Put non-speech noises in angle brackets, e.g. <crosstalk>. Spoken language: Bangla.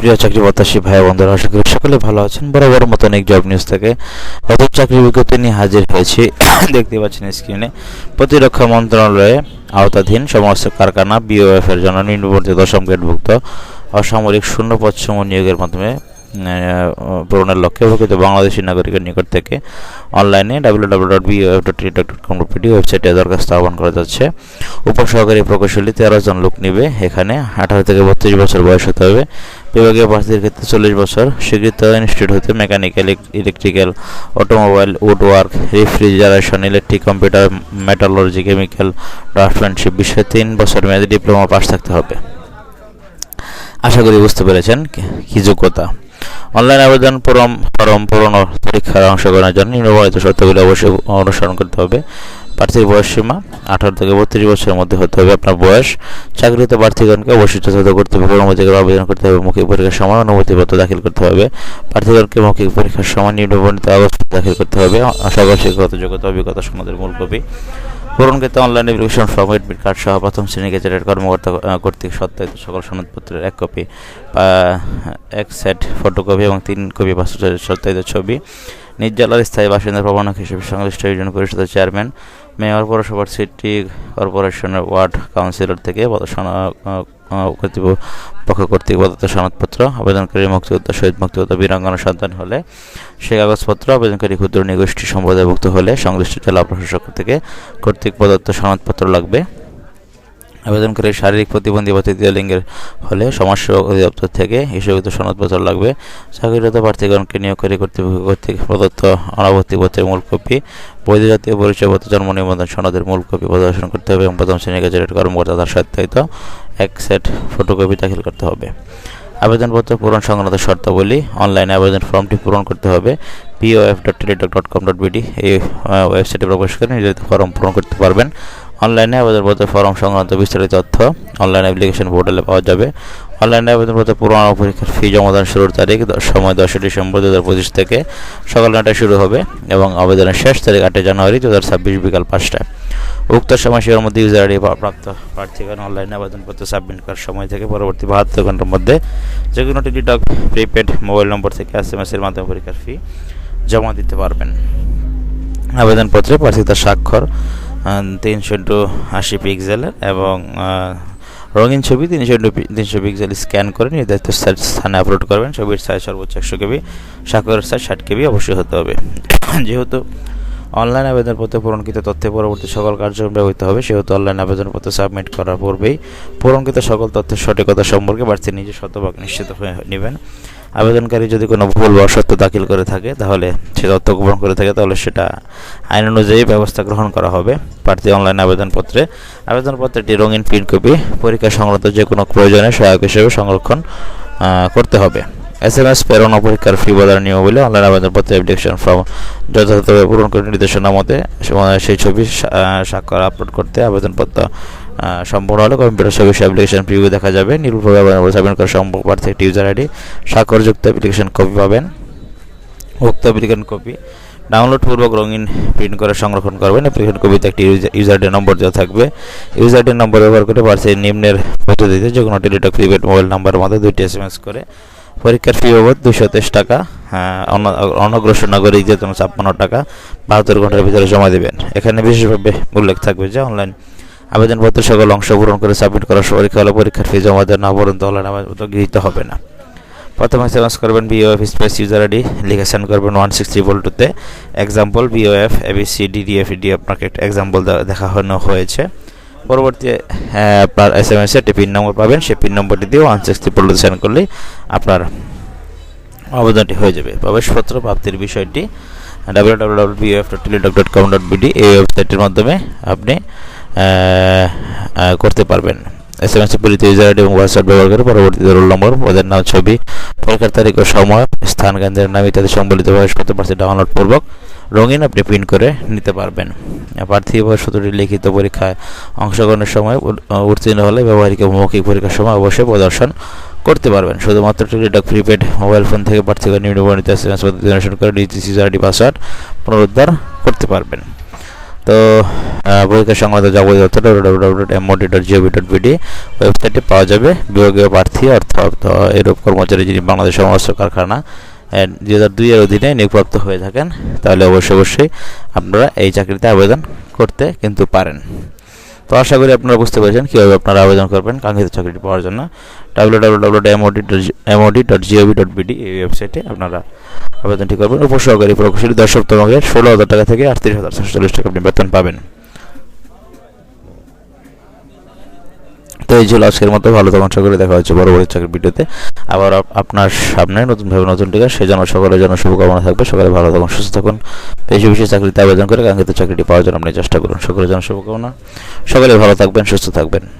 প্রিয় চাকরি প্রত্যাশী ভাই বন্ধুরা, আশা করি সকলে ভালো আছেন। বরাবর মতন এক জব নিউজ থেকে নতুন চাকরি বিজ্ঞপ্তি নিয়ে হাজির হয়েছি। <coughs> দেখতে পাচ্ছেন স্ক্রিনে প্রতিরক্ষা মন্ত্রণালয়ে আওতাধীন সমস্ত কারখানা বিওএফ এর জন্য নিম্নবর্তী দশম গ্রেডভুক্ত অসামরিক শূন্য পশ্চিম নিয়োগের মাধ্যমে পূরণের লক্ষ্যে প্রকৃত বাংলাদেশি নাগরিকের নিকট থেকে অনলাইনে W W dot BOF dot ওয়েবসাইটে দরখাস্ত আহ্বান করা যাচ্ছে। উপসহকারী প্রকৌশলী তেরো জন লোক নিবে। এখানে আঠারো থেকে বত্রিশ বছর বয়স হতে হবে। বিভাগীয় প্রার্থীদের ক্ষেত্রে চল্লিশ বছর। স্বীকৃত ইনস্টিটিউট হতে mechanical electrical automobile wood work refrigeration electric computer metallurgy chemical draftsmanship বিষয়ে তিন বছর মেয়াদী ডিপ্লোমা পাস থাকতে হবে। আশা করি বুঝতে পেরেছেন কি যোগ্যতা। অনলাইন আবেদন ফরম ফরম পূরণ পরীক্ষার অংশগ্রহণের জন্য নিম্নবর্ণিত শর্তগুলি অবশ্যই অনুসরণ করতে হবে। প্রার্থীর বয়স সীমা আঠারো থেকে বত্রিশ বছরের মধ্যে হতে হবে। আপনার বয়স চাকরিতে প্রার্থীগণকে অবশ্যই যথাযথ কর্তৃপক্ষ অনুমতিকে আবেদন করতে হবে। মৌখিক পরীক্ষার সময় অনুমতিপত্র দাখিল করতে হবে। প্রার্থীগণকে মৌখিক পরীক্ষার সময় নিম্নবর্ণিত কাগজ দাখিল করতে হবে। সকল শিক্ষাগত যোগ্যতা, অভিজ্ঞতা সনদের মূল copy. পূরণকৃত online application form admit card সহ প্রথম শ্রেণি গেজেটের কর্মকর্তা কর্তৃক সত্যায়িত সকল সনদপত্রের এক কপি এক সেট ফটোকপি এবং তিন কপি সত্যায়িত ছবি। নিজ জেলার স্থায়ী বাসিন্দা প্রমাণক হিসেবে সংশ্লিষ্ট ইউনিয়ন পরিষদের চেয়ারম্যান মেয়র পৌরসভার সিটি কর্পোরেশনের ওয়ার্ড কাউন্সিলর থেকে কর্তৃপক্ষ কর্তৃক প্রদত্ত সনদপত্র, আবেদনকারী মুক্তিযোদ্ধা শহীদ মুক্তিযোদ্ধা বীরাঙ্গনা সন্তান হলে সেই কাগজপত্র, আবেদনকারী ক্ষুদ্র নিগোষ্ঠী সম্প্রদায়ভুক্ত হলে সংশ্লিষ্ট জেলা প্রশাসক থেকে কর্তৃক প্রদত্ত সনদপত্র লাগবে। আবেদনকারী শারীরিক প্রতিবন্ধী বা তৃতীয় লিঙ্গের হলে সমাজসেবা অধিদপ্তর থেকে হিসেবিত সনদপত্র লাগবে। চাকরিরত প্রার্থীগণকে নিয়োগকারী কর্তৃপক্ষ কর্তৃক প্রদত্ত অনাবর্তী পত্রের মূল কপি, বৈধ জাতীয় পরিচয়পত্র, জন্ম নিবন্ধন, সনদের মূল কপি প্রদর্শন করতে হবে এবং প্রথম শ্রেণি গেজেটের কর্মকর্তা তার সত্যায়িত এক সেট ফটোকপি দাখিল করতে হবে। আবেদনপত্র পূরণ সংক্রান্ত শর্তাবলী, অনলাইনে আবেদন ফর্মটি পূরণ করতে হবে। POF dot Teletalk dot com dot BD এই ওয়েবসাইটে প্রবেশ করে নির্ধারিত ফর্ম পূরণ করতে পারবেন। অনলাইনে আবেদনপত্র ফর্ম সংক্রান্ত বিস্তারিত তথ্য অনলাইন অ্যাপ্লিকেশন পোর্টালে পাওয়া যাবে। অনলাইনে আবেদনপত্র পূরণ ও পরীক্ষার ফি জমাদান শুরুর তারিখ সময় দশই ডিসেম্বর দু হাজার পঁচিশ থেকে সকাল নটায় শুরু হবে এবং আবেদনের শেষ তারিখ আটই জানুয়ারি দু হাজার ছাব্বিশ বিকাল পাঁচটায়। উক্ত সময়সীমার মধ্যে ইউজার আইডি প্রাপ্ত প্রার্থীগণ অনলাইনে আবেদনপত্র সাবমিট করার সময় থেকে পরবর্তী বাহাত্তর ঘণ্টার মধ্যে যে কোনো টেলিটক প্রিপেড মোবাইল নম্বর থেকে এস এম এস এর মাধ্যমে পরীক্ষার ফি জমা দিতে পারবেন। আবেদনপত্রে প্রার্থী তার স্বাক্ষর তিনশো ইন্টু আশি পিক্সেলের এবং রঙিন ছবি তিনশো তিনশো পিক্সেল স্ক্যান করে নির্ধারিত স্থান- আপলোড করবেন। ছবির সাইজ সর্বোচ্চ একশো কেবি স্বাক্ষরের সাইজ ষাট কেবি অবশ্যই হতে হবে। যেহেতু অনলাইন আবেদনপত্রে পূরণকৃত তথ্যে পরবর্তী সকল কার্যক্রম ব্যবহৃত হবে, সেহেতু অনলাইন আবেদনপত্র সাবমিট করার পূর্বেই পূরণকৃত সকল তথ্যের সঠিকতা সম্পর্কে প্রার্থী নিজে শতভাগ নিশ্চিত হয়ে নেবেন। আবেদনকারী যদি কোনো ভুল বা দাখিল করে থাকে, তাহলে সে তথ্য গ্রহণ করে থাকে, তাহলে সেটা আইন অনুযায়ী ব্যবস্থা গ্রহণ করা হবে। প্রার্থী অনলাইন আবেদনপত্রে। আবেদনপত্রটি রঙিন প্রিন্ট কপি, পরীক্ষা সংক্রান্ত যে কোনো প্রয়োজনে সহায়ক হিসেবে সংরক্ষণ করতে হবে। এস এম এস প্রেরণ পরীক্ষার ফি প্রদান নিয়মাবলী অনলাইন আবেদনপত্র অ্যাপ্লিকেশন ফর্ম যথাযথভাবে পূরণ করে নির্দেশনা মতে সেই ছবি স্বাক্ষর আপলোড করতে আবেদনপত্র সম্পূর্ণ হলে কম্পিউটার সর্ভিস অ্যাপ্লিকেশন প্রিভিউ দেখা যাবে। নির্ভুলভাবে আবেদন সাবমিট করা সম্ভব প্রার্থী একটি ইউজার আইডি স্বাক্ষরযুক্ত অ্যাপ্লিকেশন কপি পাবেন। উক্ত অ্যাপ্লিকেশন কপি ডাউনলোড পূর্বক রঙিন প্রিন্ট করে সংরক্ষণ করবেন। অ্যাপ্লিকেশন কপিতে একটি ইউজার আইডি নম্বর দেওয়া থাকবে। ইউজার আইডি নম্বর ব্যবহার করে প্রার্থী নিম্নের পদ্ধতিতে যে কোনো টেলিটক প্রিপেড মোবাইল নাম্বারের মধ্যে দুইটি এস করে পরীক্ষার ফি বাবদ দুশো তেইশ টাকা হ্যাঁ, অনগ্রসর নাগরিক যে কোনো ছাপ্পান্ন টাকা বাহাত্তর ঘণ্টার ভিতরে জমা দেবেন। এখানে বিশেষভাবে উল্লেখ থাকবে যে অনলাইন আবেদনপত্র সকল অংশগ্রহণ করে সাবমিট করার পরীক্ষা হলে পরীক্ষার ফি জমা দেওয়া না পর্যন্ত অনলাইন আবেদনপত্র গৃহীত হবে না। প্রথমে এস করবেন বিওএফ স্পেস ইউজার আইডি লিখে সেন্ড করবেন ওয়ান সিক্স ট্রিপল টুতে example BOF ABC DDF D আপনাকে একটা এক্সাম্পল দেখানো হয়েছে। পরবর্তী আপনার এস এম এস একটি পিন নম্বর পাবেন, সেই পিন নম্বরটি দিয়ে ওয়ান সিক্স ট্রিপল সেন্ড করলেই আপনার আবেদনটি হয়ে যাবে। প্রবেশপত্র, প্রাপ্তির বিষয়টি W W W BF dot Teletalk dot com dot BD এই ওয়েবসাইটের মাধ্যমে আপনি করতে পারবেন। এস এম এস পরিচিত ইউজার এবং হোয়াটসঅ্যাপ ব্যবহার করে পরবর্তী রোল নম্বর পদের নাম, ছবি, পরীক্ষার তারিখ ও সময়, স্থান, কেন্দ্রের নাম ইত্যাদি সম্বলিত প্রবেশপত্র প্রার্থী ডাউনলোড পূর্বক রঙিন আপনি প্রিন্ট করে নিতে পারবেন। প্রার্থী বয়সপত্রটি লিখিত পরীক্ষায় অংশগ্রহণের সময় উত্তীর্ণ হলে ব্যবহারিক মৌখিক পরীক্ষার সময় অবশ্যই প্রদর্শন করতে পারবেন। শুধুমাত্র টেলিটক প্রিপেড মোবাইল ফোন থেকে প্রার্থীগণ নিম্নবর্ণিত এস এম এস জেনারেশন করে ডিজিসি আইডি পাসওয়ার্ড পুনরুদ্ধার করতে পারবেন। তো পরীক্ষা সংক্রান্ত যাবতীয় তথ্য W W dot GOV dot BD ওয়েবসাইটে পাওয়া যাবে। বিভাগীয় প্রার্থী অর্থাৎ এরূপ কর্মচারী যিনি বাংলাদেশ সমস্ত কারখানা দুই হাজার দুইয়ের অধীনে নিয়োগপ্রাপ্ত হয়ে থাকেন, তাহলে অবশ্যই অবশ্যই আপনারা এই চাকরিতে আবেদন করতে কিন্তু পারেন। তো আশা করি আপনারা বুঝতে পেরেছেন কীভাবে আপনারা আবেদন করবেন কাঙ্ক্ষিত চাকরিটি পাওয়ার জন্য। W W dot MOD MOD dot GOV dot BD এই ওয়েবসাইটে আপনারা আবেদনটি করবেন। উপসহকারী প্রকৌশলী দর্শক, তোমাকে ষোলো হাজার টাকা থেকে আটত্রিশ হাজার ছশো চল্লিশ টাকা আপনি বেতন পাবেন। তো এই ছিল আজকের মতো। ভালো থাকুন, সকলে। দেখা হচ্ছে বড় চাকরির ভিডিওতে। আবার আপ- আপনার সামনে নতুনভাবে নতুন টিকা সেই জন্য সকলের জন্য শুভকামনা থাকবে। সকালে ভালো থাকুন, সুস্থ থাকুন। বেশি বেশি চাকরিতে আবেদন করে কাঙ্ক্ষিত চাকরিটি পাওয়ার জন্য আপনি চেষ্টা করুন। সকলের জন্য শুভকামনা। সকলে ভালো থাকবেন, সুস্থ থাকবেন।